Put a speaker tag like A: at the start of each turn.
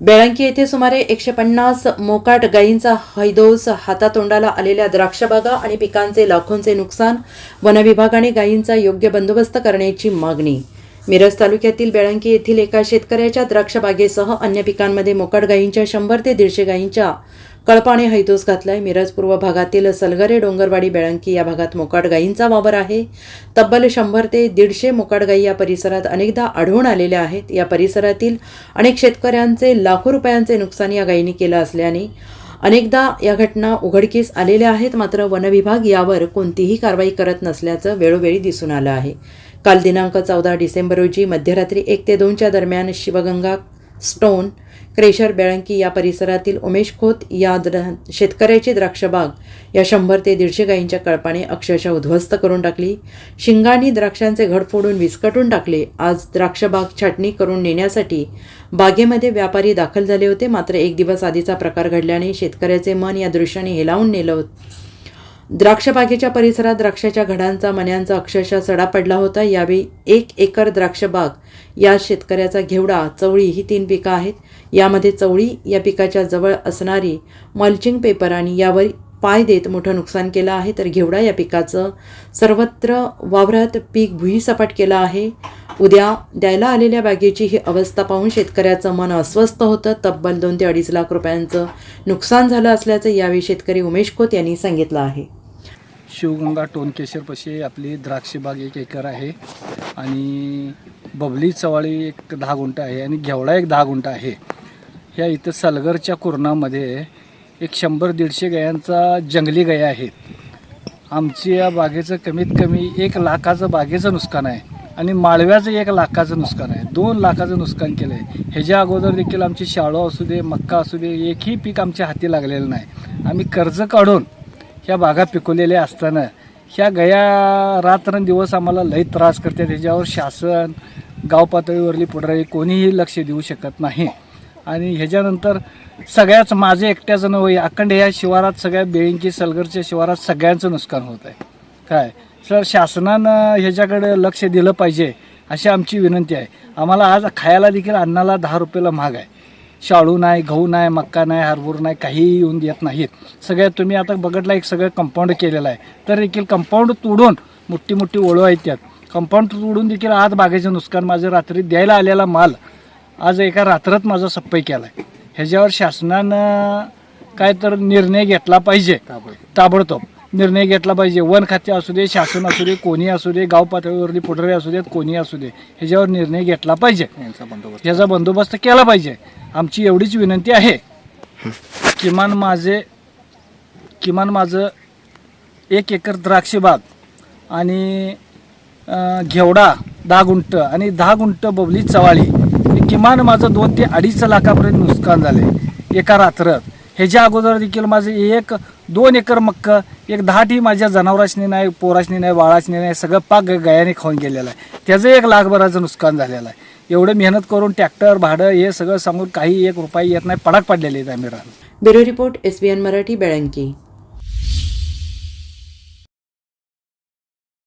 A: बेळंकी येथे सुमारे एकशे पन्नास मोकाट गायींचा हैदोस हातातोंडाला आलेल्या द्राक्षबागा आणि पिकांचे लाखोंचे नुकसान वनविभागाने गायींचा योग्य बंदोबस्त करण्याची मागणी. मिरज तालुक्यातील बेळंकी येथील एका शेतकऱ्याच्या द्राक्षबागेसह अन्य पिकांमध्ये मोकाट गायींच्या शंभर ते दीडशे गायींच्या कळपाने हैदोस घातलाय. मिरज पूर्व भागातील सलगरे डोंगरवाडी बेळंकी या भागात मोकाट गायींचा वावर आहे. तब्बल शंभर ते दीडशे मोकाट गायी या परिसरात अनेकदा आढळून आलेल्या आहेत. या परिसरातील अनेक शेतकऱ्यांचे लाखो रुपयांचे नुकसान या गायींनी केलं असल्याने अनेकदा या घटना उघडकीस आलेल्या आहेत. मात्र वनविभाग यावर कोणतीही कारवाई करत नसल्याचं वेळोवेळी दिसून आलं आहे. काल दिनांक चौदा डिसेंबर रोजी मध्यरात्री एक ते दोनच्या दरम्यान शिवगंगा स्टोन क्रेशर बेळंकी या परिसरातील उमेश खोत या द्र शेतकऱ्याची द्राक्षबाग या शंभर ते दीडशे गायींच्या कळपाने अक्षरशः उद्ध्वस्त करून टाकली. शिंगांनी द्राक्षांचे घड फोडून विस्कटून टाकले. आज द्राक्षबाग छाटणी करून नेण्यासाठी बागेमध्ये व्यापारी दाखल झाले होते. मात्र एक दिवस आधीचा प्रकार घडल्याने शेतकऱ्याचे मन या दृश्याने हेलावून नेलं होतं. द्राक्षबागेच्या परिसरात द्राक्षाच्या घडांचा मन्यांचा अक्षरशः सडा पडला होता. यावेळी एक एकर द्राक्षबाग या शेतकऱ्याचा घेवडा चवळी ही तीन पिकं आहेत. यामध्ये चवळी या पिकाच्या जवळ असणारी मल्चिंग पेपर आणि यावर पाय देत मोठं नुकसान केलं आहे. तर घेवडा या पिकाचं सर्वत्र वावरात पीक भुईसपाट केलं आहे. उद्या द्यायला आलेल्या बागेची ही अवस्था पाहून शेतकऱ्याचं मन अस्वस्थ होतं. तब्बल दोन ते अडीच लाख रुपयांचं नुकसान झालं असल्याचं यावेळी शेतकरी उमेश खोत यांनी सांगितलं आहे.
B: शिवगंगा टोनकेशरपाशी आपली द्राक्षबाग एक एकर आहे. आणि बबली चवाळी एक दहा गुंठ आहे आणि घेवडा एक दहा गुंठ आहे. ह्या इथं सलगरच्या कुरणामध्ये एक शंभर दीडशे गयांचा जंगली गया आहेत. आमची या बागेचं कमीत कमी एक लाखाचं बागेचं नुकसान आहे आणि माळव्याचं एक लाखाचं नुकसान आहे. दोन लाखाचं नुकसान केलं आहे ह्याच्या अगोदर देखील आमची शाळो असू दे मक्का असू दे एकही पीक आमच्या हाती लागलेलं नाही. आम्ही कर्ज काढून ह्या भागात पिकवलेल्या असताना ह्या गया रात्रंदिवस आम्हाला लई त्रास करते. ह्याच्यावर शासन गाव पातळीवरली पुढारी कोणीही लक्ष देऊ शकत नाही. आणि ह्याच्यानंतर सगळ्याच माझे एकट्याचं नव्हे अखंड ह्या शिवारात सगळ्या बेळींची सलगरच्या शिवारात सगळ्यांचं नुकसान होत आहे. काय? सर शासनानं ह्याच्याकडे लक्ष दिलं पाहिजे अशी आमची विनंती आहे. आम्हाला आज खायला देखील अन्नाला दहा रुपयाला महाग आहे. शाळू नाही गहू नाही मक्का नाही हरभूर नाही काहीही येऊन देत नाहीत. सगळ्या तुम्ही आता बघितलं एक सगळं कंपाऊंड केलेलं आहे. तर देखील कंपाऊंड तोडून मोठी मोठी ओळू आहेत त्यात. कंपाऊंड तोडून देखील आज बागेचं नुकसान माझं रात्री द्यायला आलेला माल आज एका रात्रात माझा सप्पई केला आहे ह्याच्यावर शासनानं काय तर निर्णय घेतला पाहिजे. ताबडतोब. निर्णय घेतला पाहिजे. वन खाते असू दे शासन असू दे कोणी असू दे गाव पातळीवरली पुढारी असू देत कोणी असू दे. ह्याच्यावर निर्णय घेतला पाहिजे. याचा बंदोबस्त केला पाहिजे. आमची एवढीच विनंती आहे. किमान माझे किमान माझं एक एकर द्राक्षबाग आणि घेवडा दहा गुंट आणि दहा गुंट बबली चवाळी हे किमान माझं दोन ते अडीच लाखापर्यंत नुकसान झाले. एका रात्रात ह्याच्या अगोदर देखील माझं एक दोन एकर मक्क एक दहा टी माझ्या जनावराशनी नाही पोराशनी नाही बाळाशनी नाही सगळं पाक गयाने खाऊन गेलेलं आहे. त्याचं एक लाखभराचं नुकसान झालेलं आहे. एवढं मेहनत करून ट्रॅक्टर भाडं हे सगळं सांगून काही एक रुपये येत नाही पडाक पडलेले आहेत आम्ही राहणं
A: bureau report S B N Marathi Belanki.